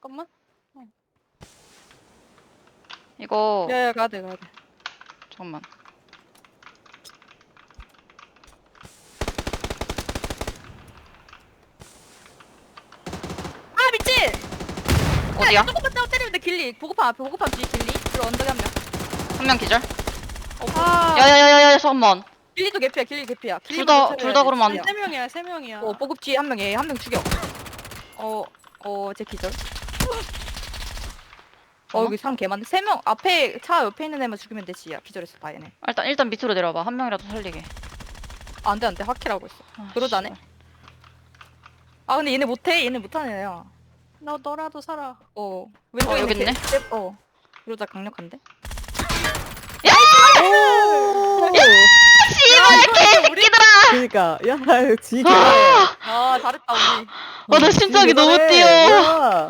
잠깐만. 이거 야야 가야 돼 가야 돼. 잠깐만. 아 미친! 어디야? 조금만 더 때리는데 길리. 보고파 앞에 보고파 뒤 길리. 그리고 언덕에 한 명. 한 명 기절? 아 야야야야야 잠깐만. 길리도 개피야 길리 개피야. 둘 다- 둘다 그러면 안 돼. 세 명이야, 세 명이야. 어 보급 뒤에 한 명 얘 한 명 죽여. 어어제 기절. 어 어? 여기 사람 개 많네. 세 명 앞에 차 옆에 있는 애만 죽이면 되지. 야 기절했어 다 얘네. 일단 일단 밑으로 내려봐. 한 명이라도 살리게. 안돼 안돼 확킬하고 있어. 아, 그러자네. 씨발. 아 근데 얘네 못해. 얘네 못하는 애야. 너 너라도 살아. 어 왼쪽에 어, 여기 있는 있네. 개- 어 그러자 강력한데. 오! 씨발 개새끼들아! 그니까 야, 지게. 아, 아 잘했다 우리. 아, 나 심장이 너무 뛰어.